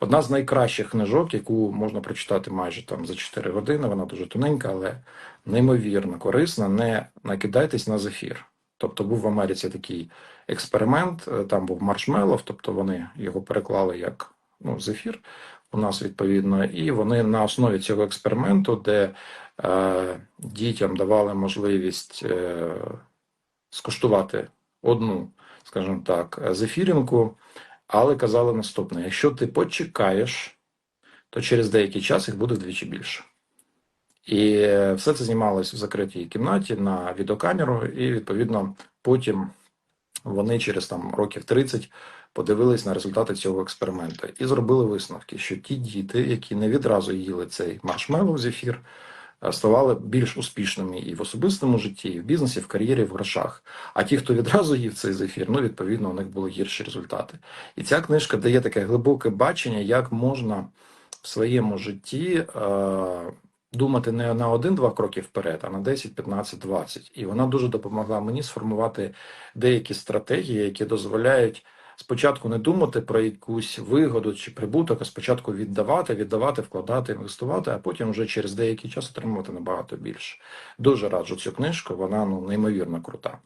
Одна з найкращих книжок, яку можна прочитати майже там за 4 години. Вона дуже тоненька, але неймовірно корисна. Не накидайтесь на зефір. Тобто був в Америці такий експеримент, е, там був маршмеллов, тобто вони його переклали як ну, зефір у нас відповідно, і вони на основі цього експерименту, де е, дітям давали можливість е, скуштувати одну, скажімо так, зефіринку, але казали наступне: якщо ти почекаєш, то через деякий час їх буде вдвічі більше. І е, все це знімалось в закритій кімнаті на відеокамеру, і відповідно потім вони через там років 30 подивились на результати цього експерименту і зробили висновки, що ті діти, які не відразу їли цей маршмеллоу зефір, ставали більш успішними і в особистому житті, і в бізнесі, і в кар'єрі, і в грошах. А ті, хто відразу їв цей зефір, ну відповідно у них були гірші результати. І ця книжка дає таке глибоке бачення, як можна в своєму житті. Е- Думати не на один-два кроки вперед, а на 10, 15, 20. І вона дуже допомогла мені сформувати деякі стратегії, які дозволяють спочатку не думати про якусь вигоду чи прибуток, а спочатку віддавати, віддавати, вкладати, інвестувати, а потім вже через деякий час отримувати набагато більше. Дуже раджу цю книжку, вона ну неймовірно крута.